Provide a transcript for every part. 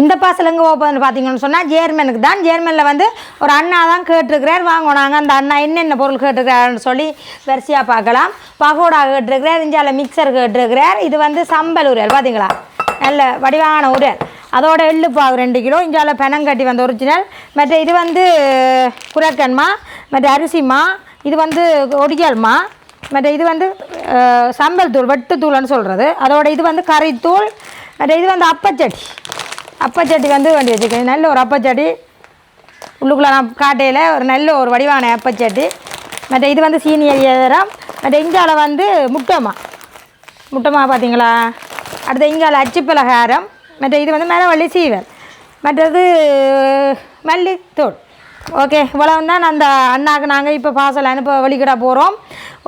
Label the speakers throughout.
Speaker 1: இந்த பார்சல் எங்கே ஓப்பன் பார்த்தீங்கன்னு சொன்னால் ஜேர்மனுக்கு தான். ஜேர்மனில் வந்து ஒரு அண்ணா தான் கேட்டிருக்கிறார். வாங்கினாங்க. அந்த அண்ணா என்னென்ன பொருள் கேட்டிருக்கிறாருன்னு சொல்லி வரிசையாக பார்க்கலாம். பகோடா கேட்டிருக்கிறார் இஞ்சால மிக்சர் கேட்டிருக்கிறார். இது வந்து சம்பல் உரல் பார்த்தீங்களா நல்ல வடிவான உரல். அதோட எள்ளு பாகு ரெண்டு கிலோ இஞ்சால பெனங்கட்டி வந்து ஒரிஜினல் மற்ற இது வந்து குரக்கன்மா மற்ற அரிசிமா இது வந்து ஒடிஜல்மா மற்ற இது வந்து சம்பல் தூள் வெட்டுத்தூள்னு சொல்கிறது அதோட இது வந்து கறித்தூள். மற்ற இது வந்து அப்பச்சட்டி. அப்பச்சட்டி வந்து வண்டி வச்சுருக்கேன். நல்ல ஒரு அப்பச்சட்டி உள்ளுக்குள்ளே நான் காட்டையில் ஒரு நல்ல ஒரு வடிவான அப்பச்சட்டி மற்ற இது வந்து சீனியர் ஏதரம் மற்ற இஞ்சால வந்து முட்டைமா முட்டைமா பார்த்தீங்களா? அடுத்து இங்கால அச்சு பலகாரம். மற்ற இது வந்து மரவள்ளி சீவல். மற்றது மல்லித்தோல் ஓகே இவ்வளவு தான் அந்த அண்ணாக்கு நாங்கள் இப்போ பார்சல் அனுப்ப வழிகிட போகிறோம்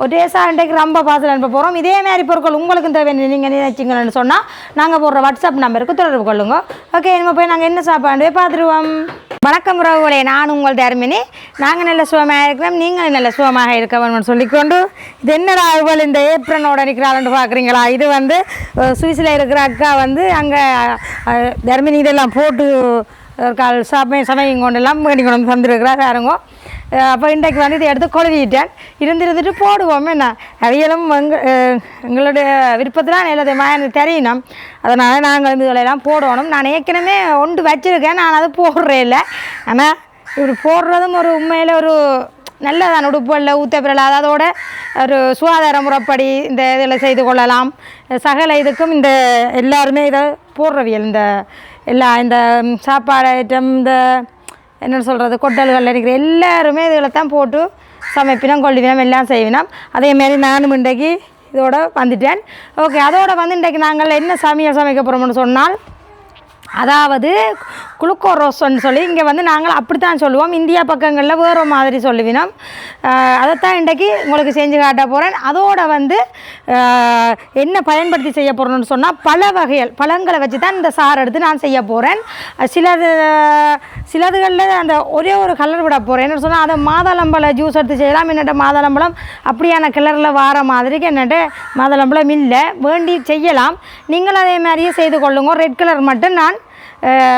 Speaker 1: ஒரே இன்றைக்கு ரொம்ப பார்சல் அனுப்ப போகிறோம் இதே மாதிரி பொருட்கள் உங்களுக்கும் தேவை நீங்கள் நினைச்சிங்கன்னு சொன்னால் நாங்கள் போடுற வாட்ஸ்அப் நம்பருக்கு தொடர்பு கொள்ளுங்க. ஓகே இனிமேல் போய் நாங்கள் என்ன சாப்பாடு பார்த்துருவோம்? வணக்கம் உறவுகளே நான் உங்கள் தர்மினி. நாங்கள் நல்ல சுகமாக இருக்கிறோம் நீங்கள் நல்ல சுகமாக இருக்கணும்னு சொல்லிக்கொண்டு இது என்னடா இவள் இந்த ஏப்ரனோட நிற்கிறாள்னு பார்க்குறீங்களா? இது வந்து சுவிஸில் இருக்கிற அக்கா வந்து அங்கே தர்மினி இதெல்லாம் போட்டு கால் சமயம் சமயம் கொண்டெல்லாம் பண்ணி கொண்டு வந்து தந்துருக்கிறார் பாருங்க. அப்போ இன்றைக்கு வந்து இதை எடுத்து கொழுவிட்டேன். இருந்து இருந்துட்டு போடுவோம் என்ன? அவையலும் எங்க எங்களுடைய விருப்பத்தில் எல்லாத்தையுமா எனக்கு தெரியணும். அதனால் நாங்கள் வந்து இதெல்லாம் போடணும். நான் ஏற்கனவே ஒன்று வச்சுருக்கேன் நான் அதை போடுறே இல்லை. ஆனால் இப்படி போடுறதும் ஒரு உண்மையில் ஒரு நல்லதான் இல்லை ஊத்தப்பிரல் அதோட ஒரு சுகாதார முறைப்படி இந்த இதில் செய்து கொள்ளலாம். சகல இதுக்கும் இந்த எல்லாருமே இதை போடுறவியல் இந்த எல்லா இந்த சாப்பாடு ஐட்டம் இந்த என்ன சொல்கிறது கொட்டல்கள் இருக்கிற எல்லாருமே இதில் தான் போட்டு சமைப்பினம் கொள்ளிவினம் எல்லாம் செய்வினோம். அதேமாரி நானும் இன்றைக்கு இதோட வந்துட்டேன். ஓகே அதோட வந்து இன்றைக்கு நாங்கள் என்ன சமையல் சமைக்க போகிறோம்னு சொன்னால் அதாவது குளுக்கோரோசன்னு சொல்லி இங்கே வந்து நாங்கள் அப்படித்தான் சொல்லுவோம். இந்தியா பக்கங்களில் வேறு மாதிரி சொல்லுவினோம். அதைத்தான் இன்றைக்கு உங்களுக்கு செஞ்சு காட்ட போகிறேன் அதோட வந்து என்ன பயன்படுத்தி செய்ய போகிறோம்னு சொன்னால் பல வகைகள் பழங்களை வச்சு தான் இந்த சாறு எடுத்து நான் செய்ய போகிறேன் சிலது சிலதுகளில் அந்த ஒரே ஒரு கலர் விட போகிறேன் என்ன சொன்னால் அதை மாதளம்பழம் ஜூஸ் எடுத்து செய்யலாம். என்னட்ட மாதளம்பழம் அப்படியான கலரில் வார மாதிரிக்கு என்னட்ட மாதளம்பழம் இல்லை. வேண்டி செய்யலாம். நீங்கள் அதே மாதிரியே செய்து கொள்ளுங்க. ரெட் கலர் மட்டும் நான்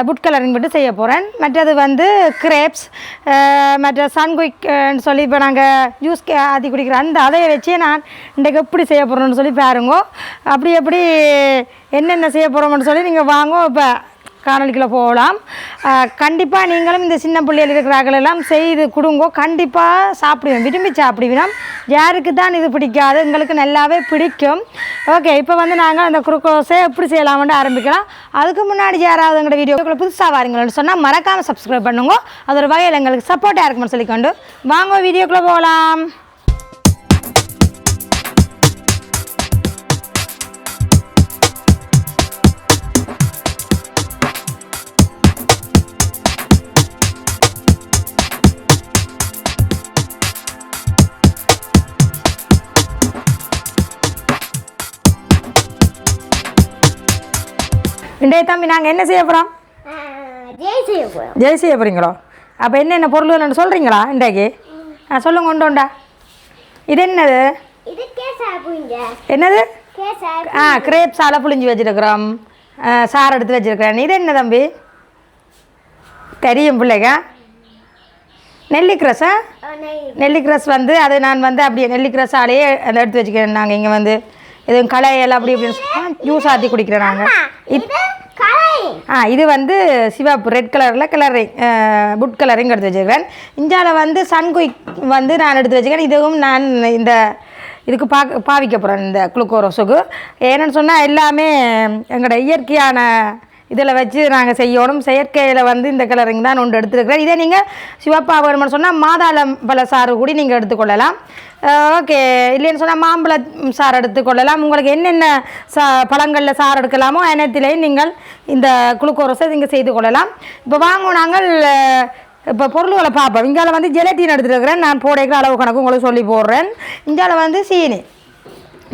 Speaker 1: புட் கலரிங் மட்டும் செய்ய போகிறேன் மற்றது வந்து கிரேப்ஸ் மற்ற சன்குயிக்னு சொல்லி இப்போ நாங்கள் ஜூஸ் ஆற்றி குடிக்கிற அந்த அதை வச்சே நான் இன்றைக்கு எப்படி செய்ய போகிறோம்னு சொல்லி பாருங்க. அப்படி எப்படி என்னென்ன செய்ய போகிறோம்னு சொல்லி நீங்கள் வாங்க இப்போ. காணொலிக்குள்ளே போகலாம். கண்டிப்பாக நீங்களும் இந்த சின்ன பிள்ளைகள் இருக்கிறார்கள் எல்லாம் செய்து கொடுங்கோ. கண்டிப்பாக சாப்பிடுவேன். விரும்பி சாப்பிடுவினோம் யாருக்கு தான் இது பிடிக்காது. எங்களுக்கு நல்லாவே பிடிக்கும். ஓகே இப்போ வந்து நாங்கள் அந்த குறுக்கோசை எப்படி செய்யலாம்னு ஆரம்பிக்கலாம். அதுக்கு முன்னாடி யாராவது எங்களோட வீடியோக்குள்ளே புதுசாக வாருங்கள்னு சொன்னால் மறக்காமல் சப்ஸ்கிரைப் பண்ணுங்க. அதோட வகையில் எங்களுக்கு சப்போர்ட்டாக இருக்கும்னு சொல்லிக்கொண்டு வாங்க வீடியோக்குள்ளே போகலாம். இன்றைய தம்பி நாங்கள் என்ன செய்ய போகிறோம்
Speaker 2: ஜெய் செய்ய போகிறோம்
Speaker 1: ஜெய் செய்ய போகிறீங்களோ அப்போ என்னென்ன பொருள் சொல்கிறீங்களா இன்றைக்கு? ஆ சொல்லுங்க கொண்டு உண்டா. இது என்னது? என்னது? ஆ கிரேப் சாலை புளிஞ்சு வச்சுருக்குறோம். சாறு எடுத்து வச்சுருக்கிறேன். இது என்ன தம்பி? தெரியும் பிள்ளைங்க நெல்லிக்கிரஸா நெல்லிக்கிரஸ் வந்து அது நான் வந்து அப்படியே நெல்லிக்கிரஸாலேயே அதை எடுத்து வச்சுக்கிறேன் நாங்கள் இங்கே வந்து. எதுவும் களையல் அப்படி இப்படின்னு ஜூஸ் ஆற்றி குடிக்கிறோம் நாங்கள்
Speaker 2: இது கலை
Speaker 1: ஆ இது வந்து சிவப்பு ரெட் கலரில் கலரிங் புட் கலரிங் எடுத்து வச்சுருக்கேன் இந்தியாவில் வந்து சன்குயிக் வந்து நான் எடுத்து வச்சுக்கிறேன் இதுவும் நான் இந்த இதுக்கு பா பாவிக்க போகிறேன் இந்த குளுக்கோரோஸுக்கு ஏன்னு சொன்னால் எல்லாமே எங்களோட இயற்கையான இதில் வச்சு நாங்கள் செய்யணும். செயற்கையில் வந்து இந்த கலரிங் தான் ஒன்று எடுத்துருக்கிறேன் இதே நீங்கள் சிவப்பா வேணும்னு சொன்னால் மாதாளம் பழ சாறு கூடி நீங்கள் எடுத்துக்கொள்ளலாம். ஓகே இல்லைன்னு சொன்னால் மாம்பழ சாறு எடுத்துக்கொள்ளலாம். உங்களுக்கு என்னென்ன சா பழங்களில் சாறு எடுக்கலாமோ அனைத்திலையும் நீங்கள் இந்த குளுக்கோரஸை நீங்கள் செய்து கொள்ளலாம். இப்போ வாங்க நாங்கள் இப்போ பொருள்களை பார்ப்போம். இங்கால வந்து ஜெலட்டின் எடுத்துருக்கிறேன் நான் போடைக்கிற அளவு கணக்கு உங்களுக்கு சொல்லி போடுறேன். இங்கால வந்து சீனி.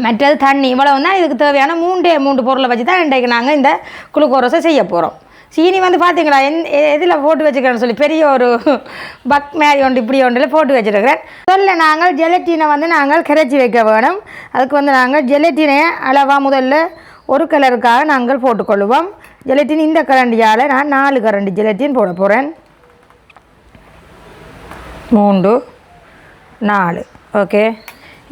Speaker 1: மற்றது தண்ணி இவ்வளவு தான் இதுக்கு தேவையான மூன்றே மூன்று பொருளை வச்சு தான் இன்றைக்கு நாங்கள் இந்த குளுக்கோரஸை செய்ய போகிறோம் சீனி வந்து பார்த்தீங்களா எந் எதில் போட்டு வச்சுக்கிறேன்னு சொல்லி பெரிய ஒரு பக் மேரி ஒன்று இப்படி ஒன்றில் போட்டு வச்சுருக்கிறேன். சொல்ல நாங்கள் ஜெலட்டினை வந்து நாங்கள் கரைச்சி வைக்க வேணும். அதுக்கு வந்து நாங்கள் ஜெலட்டினை அளவாக முதல்ல ஒரு கலருக்காக நாங்கள் போட்டுக்கொள்வோம். ஜெலட்டின் இந்த கரண்டியால் நான் நாலு கரண்டி ஜெலட்டின் போட போகிறேன் மூன்று நாலு ஓகே.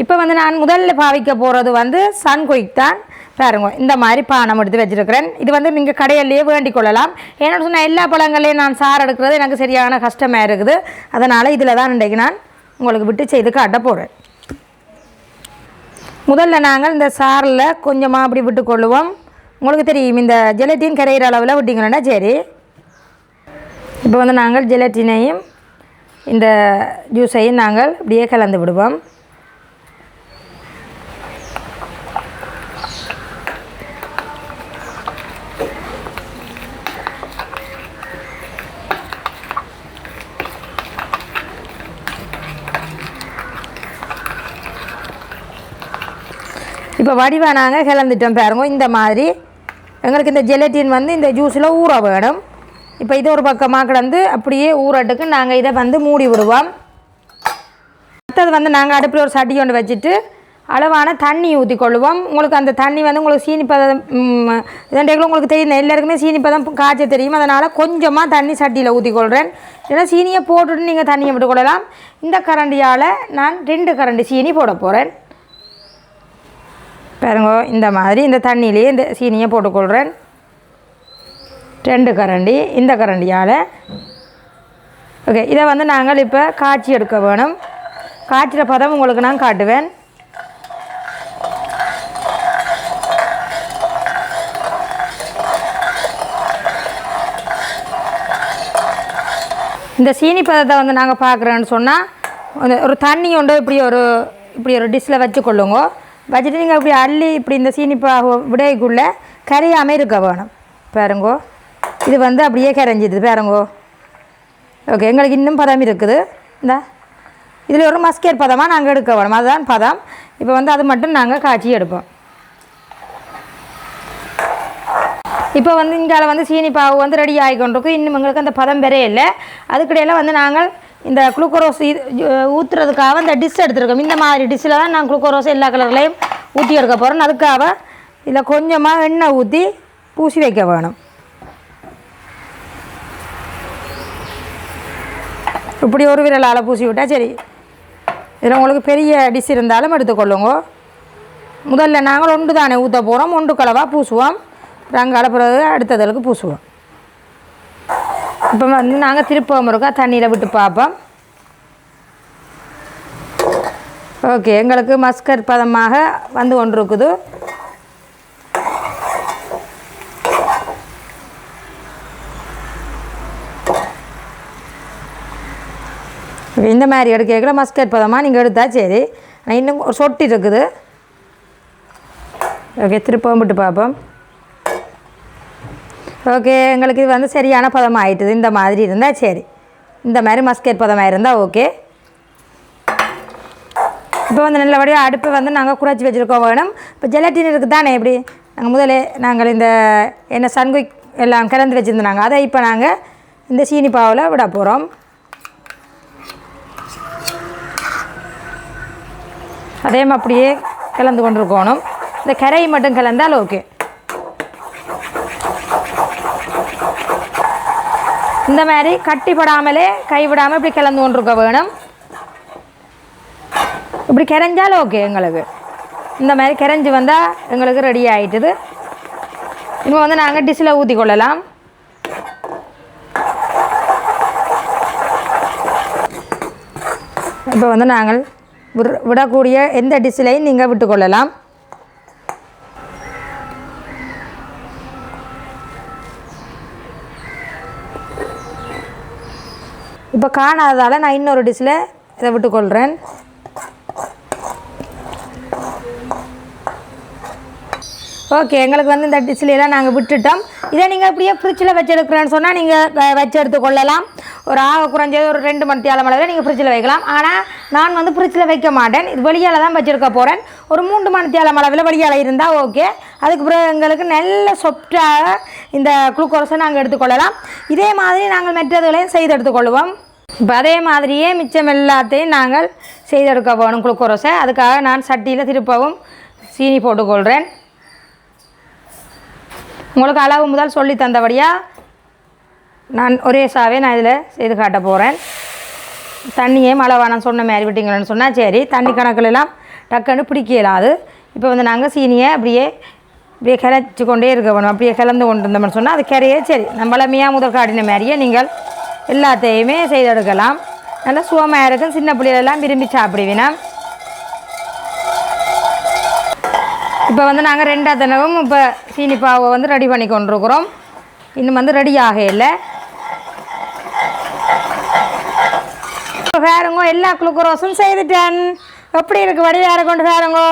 Speaker 1: இப்போ வந்து நான் முதல்ல பாவிக்க போகிறது வந்து சன்குயிக் தான். பாருங்க இந்த மாதிரி பானம் எடுத்து வச்சுருக்கிறேன். இது வந்து நீங்கள் கடையிலேயே வேண்டிக் கொள்ளலாம். ஏன்னு சொன்னால் எல்லா பழங்களையும் நான் சார் எடுக்கிறது எனக்கு சரியான கஷ்டமாக இருக்குது. அதனால் இதில் தான் இன்றைக்கு நான் உங்களுக்கு விட்டு செய்து காட்ட போகிறேன் முதல்ல நாங்கள் இந்த சாரில் கொஞ்சமாக அப்படி விட்டுக்கொள்ளுவோம் உங்களுக்கு தெரியும் இந்த ஜெலட்டின் கரையிற அளவில் விட்டிங்கன்னா சரி. இப்போ வந்து நாங்கள் ஜெலட்டினையும் இந்த ஜூஸையும் நாங்கள் இப்படியே கலந்து விடுவோம். இப்போ வடிவா நாங்கள் கிளந்துட்டோம் பாருங்க இந்த மாதிரி. எங்களுக்கு இந்த ஜெலட்டின் வந்து இந்த ஜூஸில் ஊற வேணும். இப்போ இது ஒரு பக்கமாக கிடந்து அப்படியே ஊறட்டுக்கு நாங்கள் இதை வந்து மூடி விடுவோம். அடுத்தது வந்து நாங்கள் அடுப்பில் ஒரு சட்டி கொண்டு வச்சுட்டு அளவான தண்ணி ஊற்றி கொள்ளுவோம். உங்களுக்கு அந்த தண்ணி வந்து உங்களுக்கு சீனிப்பதம் பதம் இதண்டைகளும் உங்களுக்கு தெரியும். எல்லாருக்குமே சீனிப்பதம் காய்ச்ச தெரியும். அதனால் கொஞ்சமாக தண்ணி சட்டியில் ஊற்றி கொள்கிறேன் ஏன்னா சீனியை போட்டுட்டு நீங்கள் தண்ணியை விட்டு கொள்ளலாம். இந்த கரண்டியால் நான் ரெண்டு கரண்டி சீனி போட போகிறேன் பாருங்க இந்த மாதிரி இந்த தண்ணியிலேயே இந்த சீனியை போட்டுக்கொள்கிறேன். ரெண்டு கரண்டி இந்த கரண்டியால். ஓகே இதை வந்து நாங்கள் இப்போ காய்ச்சி எடுக்க வேணும். காய்ச்சிற பதம் உங்களுக்கு நான் காட்டுவேன். இந்த சீனி பதத்தை வந்து நாங்கள் பார்க்குறோன்னு சொன்னால் ஒரு தண்ணி உண்டு இப்படி ஒரு இப்படி ஒரு டிஷ்ஷில் வச்சு கொள்ளுங்க வச்சுட்டு நீங்கள் இப்படி அள்ளி இப்படி இந்த சீனி விடைக்குள்ளே கரையாமல் இருக்க வேணும். பாருங்கோ. இது வந்து அப்படியே கரைஞ்சிது பாருங்கோ. ஓகே எங்களுக்கு இன்னும் பதம் இருக்குது. இந்த. இதில் ஒரு மஸ்கேட் பதமாக நாங்கள் எடுக்க வேணும். அதுதான் பதம். இப்போ வந்து அது மட்டும் நாங்கள் காய்ச்சி எடுப்போம். இப்போ வந்து இங்கால வந்து சீனி பாவு வந்து ரெடி ஆகிக்கொண்டிருக்கு. இன்னும் எங்களுக்கு அந்த பதம் பெரிய இல்லை அதுக்கிடையில் வந்து நாங்கள் இந்த குளுக்கோரோஸ் இது ஊற்றுறதுக்காக இந்த டிஷ் எடுத்துருக்கோம். இந்த மாதிரி டிஷ்ஷில் தான் நான் குளுக்கோரோஸ் எல்லா கலர்லேயும் ஊற்றி எடுக்க போகிறோம் அதுக்காக இதில் கொஞ்சமாக எண்ணெய் ஊற்றி பூசி வைக்க வேணும். இப்படி ஒரு விரலால் பூசி விட்டால் சரி. இதில் உங்களுக்கு பெரிய டிஷ் இருந்தாலும் எடுத்துக்கொள்ளுங்க. முதல்ல நாங்கள் ஒன்று தானே ஊற்ற போகிறோம் ஒன்று கலவாக பூசுவோம். ரங்கால பிறகு அடுத்ததுக்கு பூசுவோம். இப்போ வந்து நாங்கள் திருப்பம் இருக்கா தண்ணியில் விட்டு பார்ப்போம். ஓகே எங்களுக்கு மஸ்கர் பதமாக வந்து ஒன்று இருக்குது இந்த மாதிரி எடுக்கல மஸ்கட் பதமாக நீங்கள் எடுத்தால் சரி. இன்னும் ஒரு சொட்டி இருக்குது. ஓகே திருப்பவும் விட்டு பார்ப்போம். ஓகே எங்களுக்கு இது வந்து சரியான பதம் ஆயிட்டுது இந்த மாதிரி இருந்தால் சரி. இந்த மாதிரி மஸ்கெட் பதமாக இருந்தால் ஓகே. இப்போ வந்து நல்லபடியாக அடுப்பு வந்து நாங்கள் குறைச்சி வச்சுருக்கோம் வேணும். இப்போ ஜெலட்டின் இருக்குது தானே எப்படி? நாங்கள் முதலே நாங்கள் இந்த என்ன சன்குயிக் எல்லாம் கலந்து வச்சுருந்தாங்க. அதை இப்போ நாங்கள் இந்த சீனி பாவில் விட போகிறோம் அதே மாதிரி அப்படியே கலந்து கொண்டிருக்கணும். இந்த கரையை மட்டும் கலந்தால் ஓகே. இந்த மாதிரி கட்டிப்படாமலே கைவிடாமல் இப்படி கிளந்து கொண்டிருக்க வேணும். இப்படி கரைஞ்சாலும் ஓகே எங்களுக்கு. இந்த மாதிரி கரைஞ்சி வந்தால் எங்களுக்கு ரெடி ஆகிட்டுது இப்போ வந்து நாங்கள் டிஷ்ஷில் ஊற்றி கொள்ளலாம். இப்போ வந்து நாங்கள் விடக்கூடிய எந்த டிஷ்ஷிலையும் நீங்கள் விட்டுக்கொள்ளலாம் இப்போ காணாததால் நான் இன்னொரு டிஷ்ஷில் இதை விட்டுக்கொள்கிறேன் ஓகே எங்களுக்கு வந்து இந்த டிஷ்ஷிலாம் நாங்கள் விட்டுட்டோம். இதை நீங்கள் இப்படியே ஃப்ரிட்ஜில் வச்செடுக்கிறேன்னு சொன்னால் நீங்கள் வச்சு எடுத்துக்கொள்ளலாம் ஒரு ஆக குறைஞ்சது ஒரு ரெண்டு மணி தேவை அளவில் நீங்கள் ஃப்ரிட்ஜில் வைக்கலாம். ஆனால் நான் வந்து ஃப்ரிட்ஜில் வைக்க மாட்டேன். இது வெளியால் தான் வச்சுருக்க போகிறேன் ஒரு மூன்று மணி அளவில் வெளியால் இருந்தால் ஓகே அதுக்கு பிறகு எங்களுக்கு நல்ல சொப்டாக இந்த குளுக்கோஸை நாங்கள் எடுத்துக்கொள்ளலாம். இதே மாதிரி நாங்கள் மற்றதுகளையும் செய்து எடுத்துக்கொள்வோம் இப்போ அதே மாதிரியே மிச்சம் எல்லாத்தையும் நாங்கள் செய்தெடுக்க போகணும் குளுக்கோரஸை அதுக்காக நான் சட்டியில் திருப்பவும் சீனி போட்டுக்கொள்கிறேன் உங்களுக்கு அளவு முதல் சொல்லி தந்தபடியாக நான் ஒரே சாவே நான் இதில் செய்து காட்ட போகிறேன் தண்ணியே மழை வேணாம் சொன்ன மாதிரி விட்டிங்களேன்னு சொன்னால் சரி தண்ணி கணக்குல எல்லாம் டக்குன்னு பிடிக்க இயலாது. இப்போ வந்து நாங்கள் சீனியை அப்படியே அப்படியே கிளச்சி கொண்டே இருக்க வேணும். அப்படியே கலந்து கொண்டு இருந்தோம்னு சொன்னால் அது கரையே சரி. நம்மளமையாக முதல் காட்டின மாதிரியே நீங்கள் எல்லாத்தையுமே செய்தெடுக்கலாம். நல்லா சுவமாக இருக்கும். சின்ன பிள்ளைகளெல்லாம் விரும்பி சாப்பிடுவீனா. இப்போ வந்து நாங்கள் ரெண்டாவது தினமும் இப்போ சீனி பாவை வந்து ரெடி பண்ணி கொண்டிருக்கிறோம். இன்னும் வந்து ரெடி ஆக இப்போ வேறுங்க எல்லா குளுக்கோரோஸும் செய்துட்டேன். எப்படி இருக்கு வடிவார கொண்டு வேறுங்கோ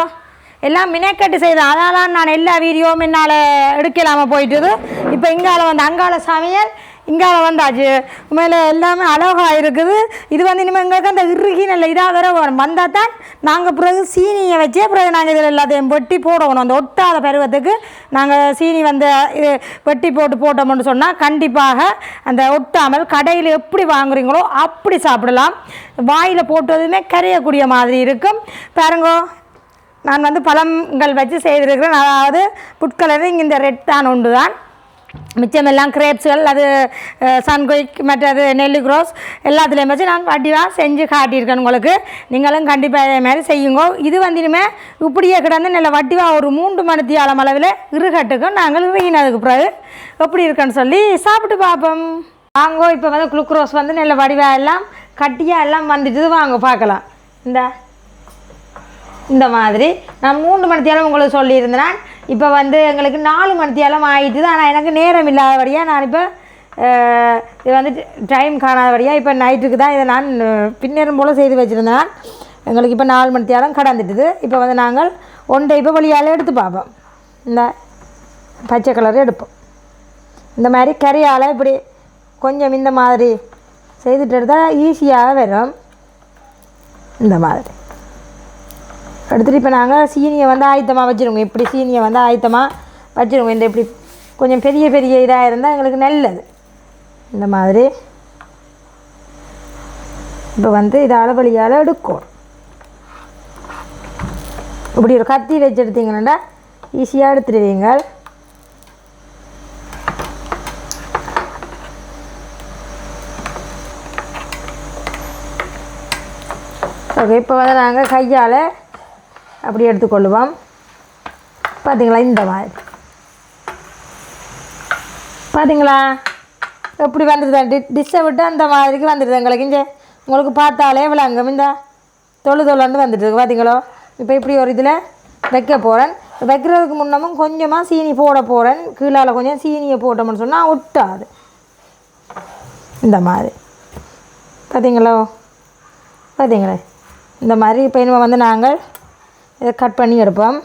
Speaker 1: எல்லாம் மினக்கட்டு செய்தேன் அதனால நான் எல்லா வீடியோவும் என்னால் எடுக்கலாமல் போயிட்டுது. இப்போ இங்கால வந்து அங்கால சமையல் இங்கால வந்தாச்சு. உண்மையில் எல்லாமே அழகாக இருக்குது. இது வந்து இனிமேல் எங்களுக்கு அந்த இறுகி இதாக வேற வரும். வந்தால் தான் நாங்கள் பிறகு சீனியை வச்சே பிறகு நாங்கள் இதில் எல்லாத்தையும் வெட்டி போடணும். அந்த ஒட்டாத பருவத்துக்கு நாங்கள் சீனி வந்து இது வெட்டி போட்டு போட்டோம்னு சொன்னால் கண்டிப்பாக அந்த ஒட்டாமல் கடையில் எப்படி வாங்குறீங்களோ அப்படி சாப்பிடலாம். வாயில் போட்டதுமே கரையக்கூடிய மாதிரி இருக்கும். பாருங்கோ நான் வந்து பழங்கள் வச்சு செய்திருக்கிறேன். அதாவது புட்கலரிங் இந்த ரெட் தான் ஒன்று தான் மிச்சமெல்லாம் கிரேப்ஸுகள் அது சன்குயிக் மற்றது நெல்லு க்ரோஸ் எல்லாத்துலேயும் வச்சு நான் வட்டிவாக செஞ்சு காட்டியிருக்கேன் உங்களுக்கு. நீங்களும் கண்டிப்பாக இதே மாதிரி செய்யுங்க. இது வந்து இப்படியே கிடந்து நல்ல வட்டிவாக ஒரு மூன்று மணித்தி ஆழம் அளவில் இருகட்டுக்கும் நாங்கள் இறுகினதுக்கு பிறகு எப்படி இருக்குன்னு சொல்லி சாப்பிட்டு பார்ப்போம். வாங்கோ இப்போ வந்து குளுக்ரோஸ் வந்து நல்ல வடிவாக எல்லாம் கட்டியாக எல்லாம் வந்துட்டு வாங்க பார்க்கலாம். இந்த. இந்த மாதிரி. நான் மூன்று மணித்தியாலும் உங்களுக்கு சொல்லியிருந்தேன். இப்போ வந்து எங்களுக்கு நாலு மணித்தியாலம் ஆயிட்டுது. ஆனால் எனக்கு நேரம் இல்லாதபடியாக நான் இப்போ இது வந்து டைம் காணாதபடியாக இப்போ நைட்டுக்கு தான் இதை நான் பின்னேறும் போல் செய்து வச்சுருந்தேன். எங்களுக்கு இப்போ நாலு மணித்தியாலம் கடந்துட்டுது. இப்போ வந்து நாங்கள் ஒன்றை இப்போ வழியால் எடுத்து பார்ப்போம். இந்த பச்சை கலர் எடுப்போம். இந்த மாதிரி கறியால் இப்படி கொஞ்சம் இந்த மாதிரி செய்துட்டு எடுத்தால் ஈஸியாக வரும். இந்த மாதிரி. எடுத்துகிட்டு இப்போ நாங்கள் சீனியை வந்து ஆயத்தமாக வச்சுருவோங்க இப்படி சீனியை வந்து ஆயத்தமாக வச்சுருவோம். இந்த இப்படி கொஞ்சம் பெரிய பெரிய இதாக இருந்தால் எங்களுக்கு நல்லது. இந்த மாதிரி இப்போ வந்து இதை அளவழியால் எடுக்கும் இப்படி ஒரு கத்தி வச்சு எடுத்தீங்கன்னா ஈஸியாக எடுத்துடுவீங்க ஓகே இப்போ வந்து நாங்கள் கையால் அப்படி எடுத்துக்கொள்ளுவோம். பார்த்தீங்களா இந்த மாதிரி. பார்த்தீங்களா எப்படி வந்துடுது டி டிஷ்ஷை விட்டு அந்த மாதிரிக்கு வந்துடுது எங்களுக்கு? இங்கே உங்களுக்கு பார்த்தாலே விளங்கும். இந்த தொழு தொழுன்னு வந்துடுது பார்த்தீங்களோ இப்போ இப்படி ஒரு இதில் வைக்க போகிறேன் வைக்கிறதுக்கு முன்னமும் கொஞ்சமாக சீனி போட போகிறேன் கீழால் கொஞ்சம் சீனியை போட்டோம்னு சொன்னால் ஒட்டாது. இந்த மாதிரி. பார்த்தீங்களோ பார்த்தீங்களே இந்த மாதிரி இப்போ இனிமேல் வந்து நாங்கள் இதை கட் பண்ணி எடுப்போம்.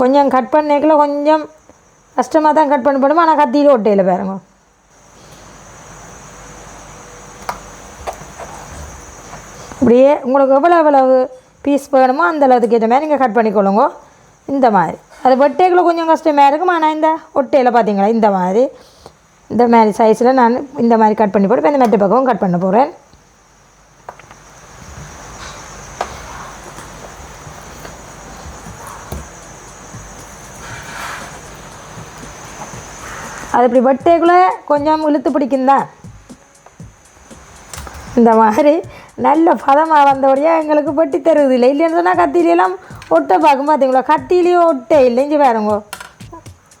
Speaker 1: கொஞ்சம் கட் பண்ணிக்கல கொஞ்சம் கஷ்டமாக தான் கட் பண்ண போடுமா ஆனால் கத்தியில் ஒட்டையில் பாருங்க. இப்படியே உங்களுக்கு எவ்வளோ எவ்வளவு பீஸ் வேணுமோ அந்த அளவுக்கு ஏற்ற மாதிரி நீங்கள் கட் பண்ணிக்கொள்ளுங்க. இந்த மாதிரி. அது வெட்டைக்குள்ளே கொஞ்சம் கஷ்டமாக இருக்கும்? ஆனால் இந்த ஒட்டையில் பார்த்தீங்களா இந்த மாதிரி. இந்த மாதிரி சைஸில் நான் இந்த மாதிரி கட் பண்ணி போட்டு இப்போ இந்த மெத்த பக்கமும் கட் பண்ண போகிறேன் அது இப்படி வெட்டைக்குள்ளே கொஞ்சம் இழுத்து பிடிக்கும் தான். இந்த மாதிரி நல்ல பதமாக வந்தபடியாக எங்களுக்கு வெட்டி தருவது இல்லை இல்லைன்னு சொன்னால் கத்தியிலாம் ஒட்ட பார்க்கும். பார்த்தீங்களா கத்திலையும் ஒட்டே இல்லைங்க பாருங்க.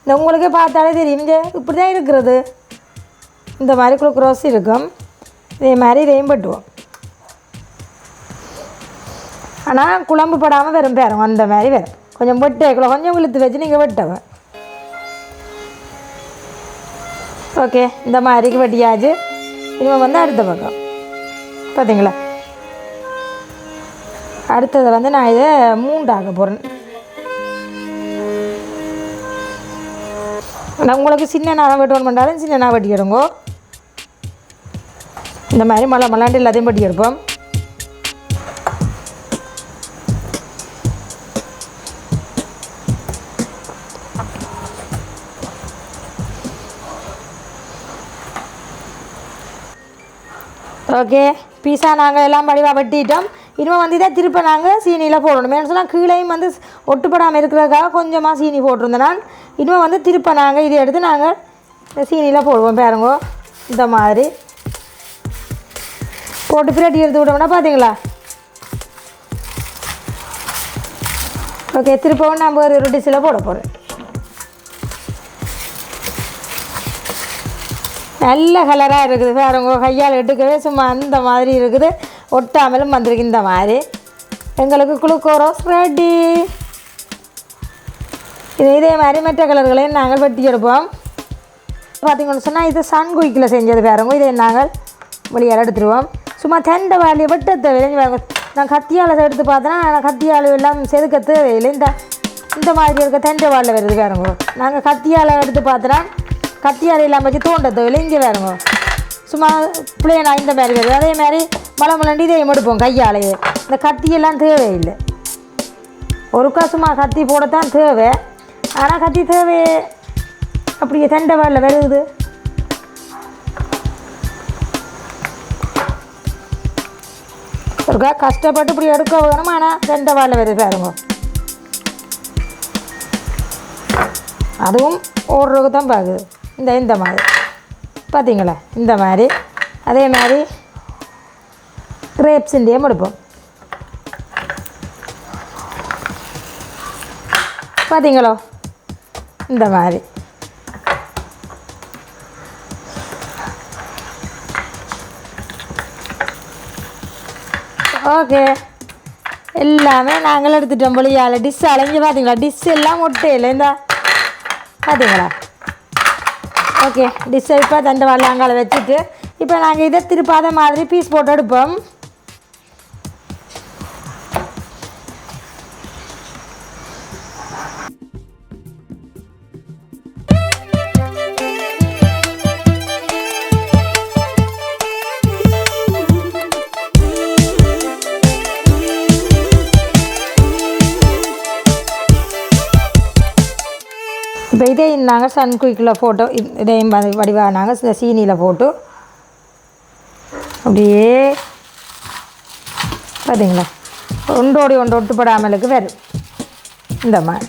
Speaker 1: இந்த உங்களுக்கே பார்த்தாலே தெரியும். இப்படி தான் இருக்கிறது. இந்த மாதிரி குளுக்ரோஸ் இருக்கும். இதே மாதிரி இதையும் வெட்டுவோம் ஆனால் குழம்பு படாமல் வெறும் பேரும் அந்த மாதிரி வரும் கொஞ்சம் வெட்டேக்குள்ள கொஞ்சம் இழுத்து வச்சு நீங்கள் வெட்டவன் ஓகே இந்த மாதிரிக்கு வெட்டியாச்சு. இனிமேல் வந்து அடுத்த பக்கம். பார்த்தீங்களா அடுத்தது வந்து நான் இதை மூண்டாக்க போகிறேன் நான் உங்களுக்கு சின்ன நான் வெட்டணும் பண்ணாலும் சின்ன நான் வெட்டி எடுங்கோ. இந்த மாதிரி மலை மலாண்டு எல்லாத்தையும் வெட்டி எடுப்போம். ஓகே பீஸா நாங்கள் எல்லாம் வடிவாக வெட்டிட்டோம். இனிமேல் வந்து இதை திருப்ப நாங்கள் சீனியில் போடணும் ஏன்னு சொன்னால் கீழேயும் வந்து ஒட்டுப்படாமல் இருக்கிறதுக்காக கொஞ்சமாக சீனி போட்டிருந்தேன் நான். இனிமேல் வந்து திருப்ப நாங்கள் இதை எடுத்து நாங்கள் சீனியில் போடுவோம் பாருங்க. இந்த மாதிரி. போட்டு பிரட்டி எடுத்து விட்டோம்னா பார்த்தீங்களா ஓகே திருப்பவும் நம்ம ஒரு ஒரு போட போகிறேன் நல்ல கலராக இருக்குது பாருங்க. கையால் எடுக்கவே சும்மா அந்த மாதிரி இருக்குது. ஒட்டாமலும் வந்திருக்கு இந்த மாதிரி. எங்களுக்கு குளுக்கோரோஸ் ரெடி இது இதே மாதிரி மற்ற கலர்களையும் நாங்கள் வெட்டி எடுப்போம். பார்த்திங்கன்னு சொன்னால் இது சன் குயிக்கில் செஞ்சது பாருங்க இதை நாங்கள் வெளியால் எடுத்துருவோம். சும்மா தெண்டை வாலியை வெட்ட தேவையில்லை. பாருங்க நான் கத்தியால் எடுத்து பார்த்தேன்னா நான் கத்தியால் எல்லாம் செதுக்க தேவையில்லை. இந்த இந்த மாதிரி இருக்க தெண்டை வாலில் வருது பாருங்க நாங்கள் கத்தியால் எடுத்து பார்த்தோன்னா கத்தியால் இல்லாமல் வச்சு தோண்ட தேவையில்லை. இங்கே பாருங்க சும்மா நான் இந்த மாதிரி வருது. அதே மாதிரி மலை முன்னாடி இதையும் எடுப்போம் கையாலேயே. இந்த கத்தியெல்லாம் தேவையில்லை. ஒருக்கா சும்மா கத்தி போடத்தான் தேவை. ஆனால் கத்தி தேவையே. அப்படியே தண்டை வரல வருகுது ஒருக்கா கஷ்டப்பட்டு இப்படி எடுக்க வேணும்? ஆனால் தண்டை வரல வருது பாருங்க. அதுவும் ஓடுறதுக்கு தான் பார்க்குது இந்த இந்த மாதிரி. பார்த்தீங்களா இந்த மாதிரி. அதே மாதிரி கிரேப்ஸிൻ്றையும் எடுப்போம் பார்த்தீங்களோ இந்த மாதிரி ஓகே. எல்லாமே நாங்கள் எடுத்துட்டோம் பொழியால் டிஷ் அலைஞ்சு பார்த்தீங்களா டிஷ் எல்லாம் முட்டையில் இந்த பார்த்தீங்களா ஓகே டிஷ்ஷை இப்போ தண்டை வரலாங்கால வச்சுட்டு. இப்போ நாங்கள் இதை திருப்பாத மாதிரி பீஸ் போட்டு எடுப்போம். இதே நாங்கள் சன் குயிக்கில் ஃபோட்டோ இதையும் வடிவாக நாங்கள் இந்த சீனியில் போட்டு அப்படியே பார்த்தீங்களா ஒன்றோடி ஒன்று ஒட்டுப்படாமலுக்கு வரும். இந்த மாதிரி.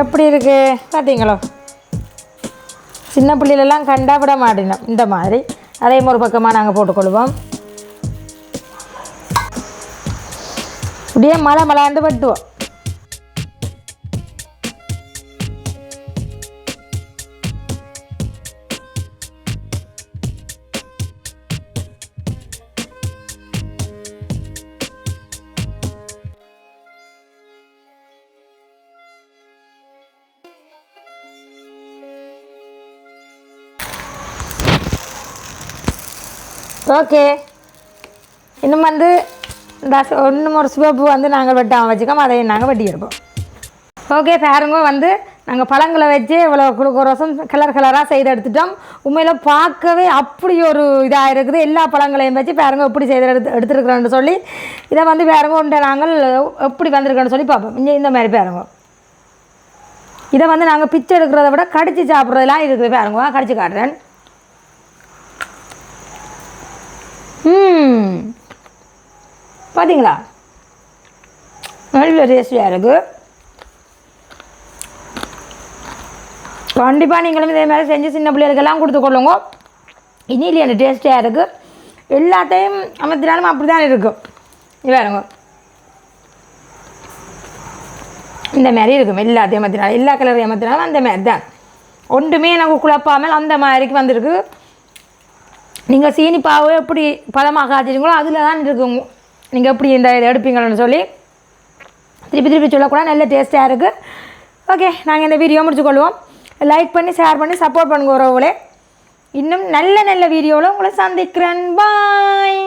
Speaker 1: எப்படி இருக்குது பார்த்தீங்களோ சின்ன பிள்ளைகளெல்லாம் கண்டா விட மாட்டினோம். இந்த மாதிரி. அதையும் ஒரு பக்கமாக நாங்கள் போட்டுக்கொள்வோம். அப்படியே மலை மலாண்டு வெட்டுவோம். ஓகே. இன்னும் வந்து இந்த இன்னும் ஒரு சிவப்பு வந்து நாங்கள் வெட்டாமல் வச்சுக்கோம் அதையும் நாங்கள் வெட்டி எடுப்போம். ஓகே பாருங்க வந்து நாங்கள் பழங்களை வச்சு இவ்வளோ குளுக்கோரசம் கலர் கலராக செய்து எடுத்துட்டோம். உண்மையில் பார்க்கவே அப்படி ஒரு இதாக இருக்குது. எல்லா பழங்களையும் வச்சு பாருங்க எப்படி செய்து எடுத்து எடுத்துருக்குறோன்னு சொல்லி. இதை வந்து பாருங்க உண்டை நாங்கள் எப்படி வந்திருக்கோன்னு சொல்லி பார்ப்போம். இங்கே இந்த மாதிரி பாருங்க. இதை வந்து நாங்கள் பிச்சை எடுக்கிறத விட கடிச்சு சாப்பிட்றதுலாம் இருக்குது பாருங்க கடிச்சு காட்டுறேன். பார்த்தீங்களா நல்ல டேஸ்டியாக இருக்குது கண்டிப்பாக நீங்களும் இதே மாதிரி செஞ்சு சின்ன பிள்ளைகளுக்கெல்லாம் கொடுத்து கொள்ளுங்க. இனியில் அந்த டேஸ்டியாக இருக்குது எல்லாத்தையும் அமர்த்தினாலும் அப்படி தான் இருக்கும் இது இந்த மாதிரி இருக்கும். எல்லாத்தையும் அமர்த்தினாலும் எல்லா கலரையும் அமர்த்தினாலும் அந்த மாதிரி தான் ஒன்றுமே எனக்கு குழப்பாமல் அந்த மாதிரிக்கு வந்திருக்கு. நீங்கள் சீனி எப்படி பதமாக காய்ச்சிங்களோ அதில் தான் இருக்கும் நீங்கள் எப்படி இந்த இதை எடுப்பீங்கன்னு சொல்லி. திருப்பி திருப்பி சொல்லக்கூடாது நல்ல டேஸ்ட்டாக இருக்குது ஓகே நாங்கள் இந்த வீடியோ முடிச்சுக்கொள்வோம் லைக் பண்ணி ஷேர் பண்ணி சப்போர்ட் பண்ணுங்க உறவுகளே. இன்னும் நல்ல நல்ல வீடியோவில் உங்களை சந்திக்கிறேன். பாய்